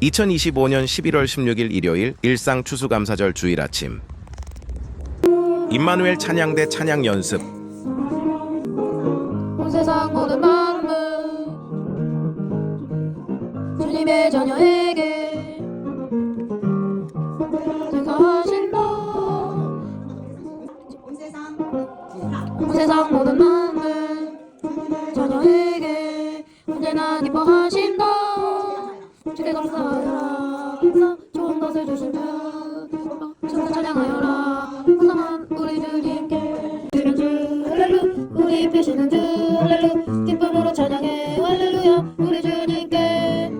2025년 11월 16일 일요일 일상 추수감사절 주일 아침. 임마누엘 찬양대 찬양 연습. 온 세상 모든 만물 주님의 자녀에게 생각하신다 온 세상 모든 만물 자녀에게 언제나 기뻐하신 다 주께 감사하여라. 감사 좋은 것을 주신 주 천사 찬양하여라. 감사한 우리 주님께 주는 주 할렐루. 우리 되시는 주 할렐루. 기쁨으로 찬양해 할렐루야. 우리 주님께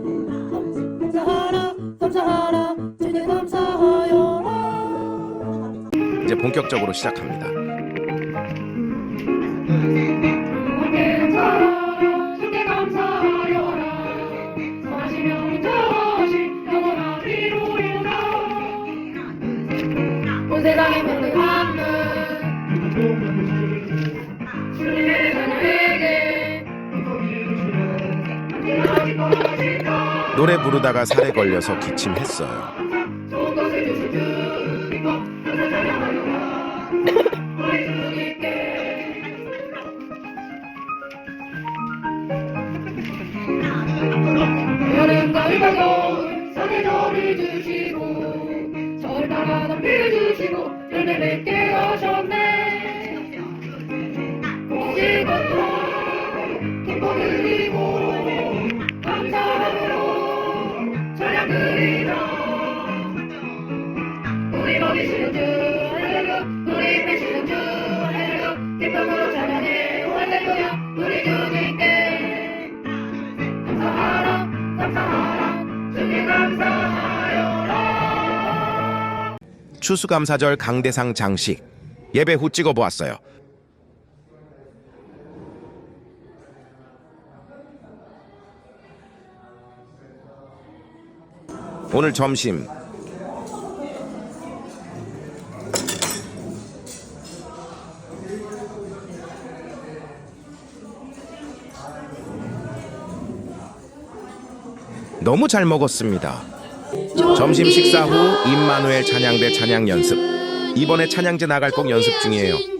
감사하라 감사하라. 주님 감사하여라. 이제 본격적으로 시작합니다. 온 세상의 모든 만물 주님의 자녀에게 노래 부르다가 살에 걸려서 기침했어요. 좋은 것을 주신 주 감사 찬양하여라 우리 주님께 여름 가을과 겨울 사계절을 주시고 남비를 주시고 열매 맺게 하셨네. 오직 것도 기뻐 드리고 감사함으로 찬양 드리라 우리 먹이시는 주 추수감사절 강대상 장식 예배 후 찍어 보았어요. 오늘 점심 너무 잘 먹었습니다. 점심 식사 후 임마누엘 찬양대 찬양 연습. 이번에 찬양제 나갈 곡 연습 중이에요.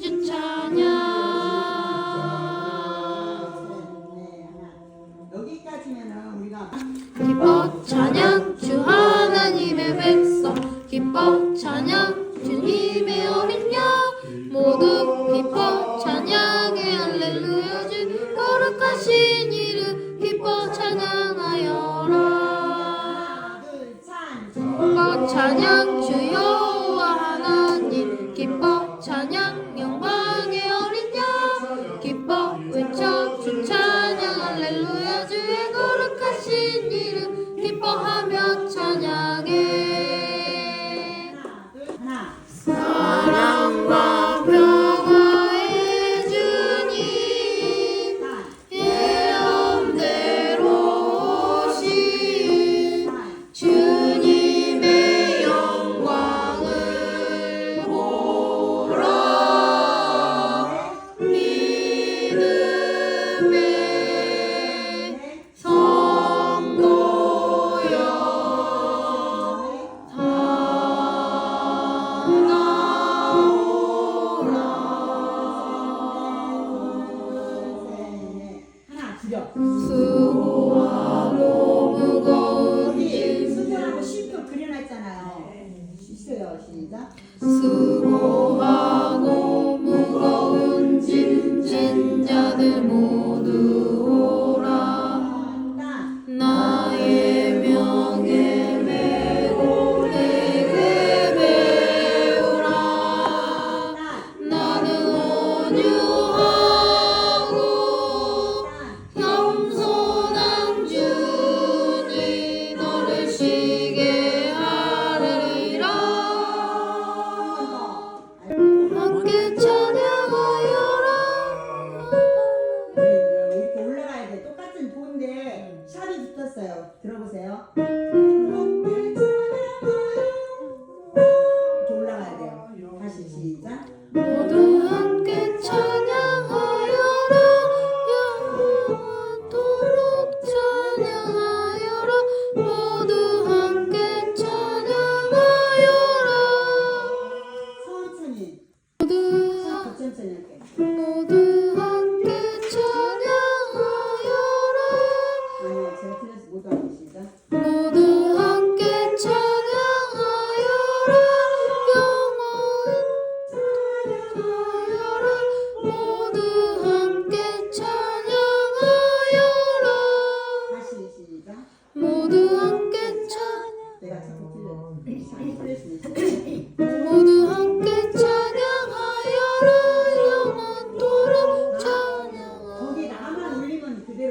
기 수고하고 무거운 짐 수술하고 실표 그려놨잖아요. 있어요 시작. 수 함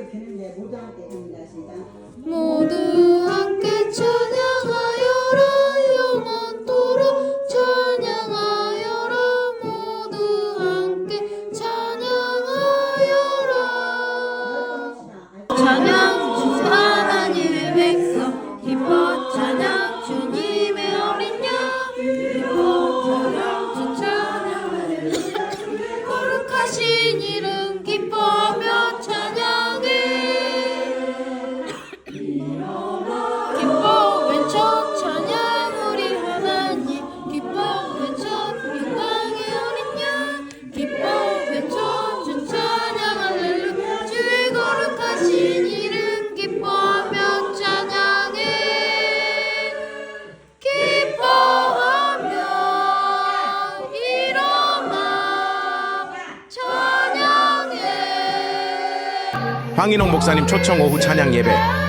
드는 게 모두한테 드립니다. 시작. 모두 황인홍 목사님 초청 오후 찬양 예배.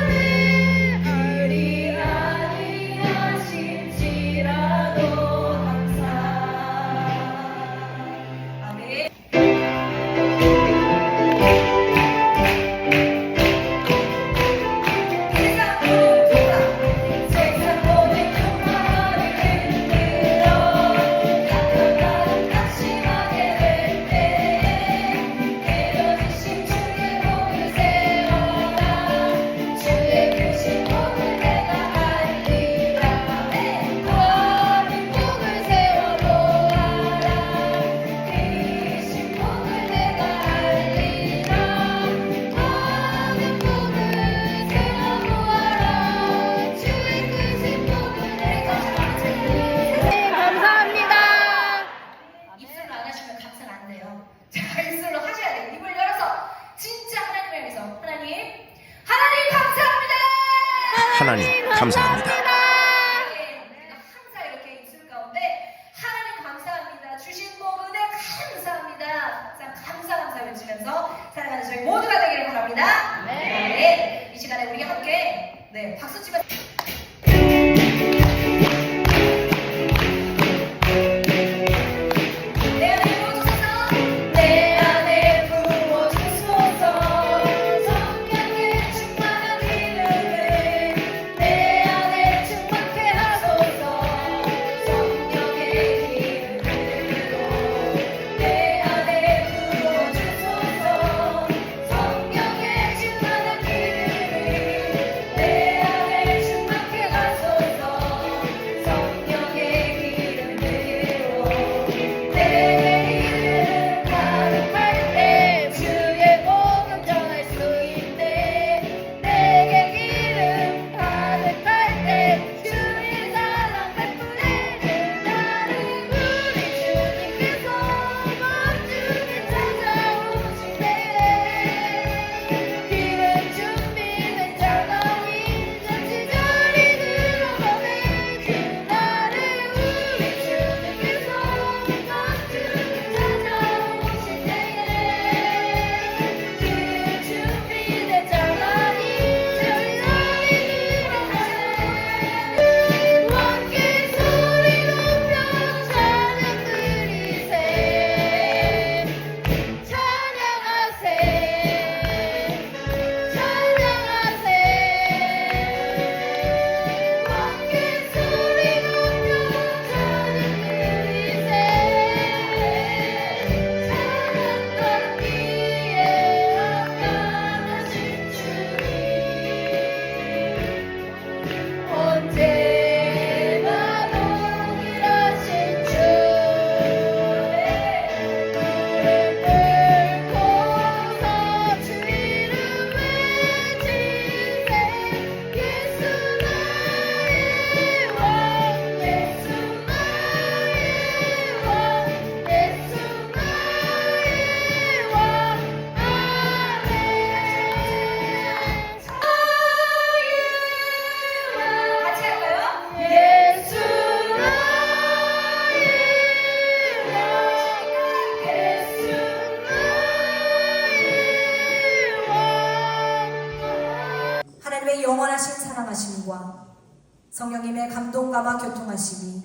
감동감아 교통하시니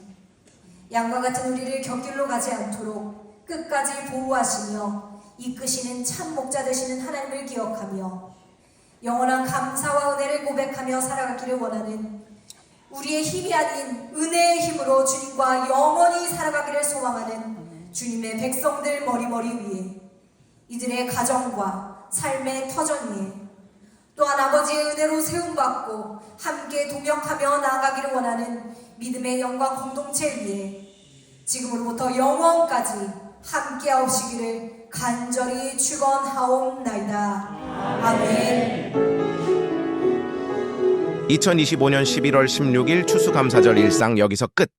양과 같은 우리를 곁길로 가지 않도록 끝까지 보호하시며 이끄시는 참 목자 되시는 하나님을 기억하며 영원한 감사와 은혜를 고백하며 살아가기를 원하는 우리의 힘이 아닌 은혜의 힘으로 주님과 영원히 살아가기를 소망하는 주님의 백성들 머리머리 위에 이들의 가정과 삶의 터전 위에 또한 아버지의 은혜로 세움받고 함께 동역하며 나아가기를 원하는 믿음의 영광 공동체 위해 지금으로부터 영원까지 함께 하옵시기를 간절히 축원하옵나이다. 아멘. 2025년 11월 16일 추수감사절 일상 여기서 끝.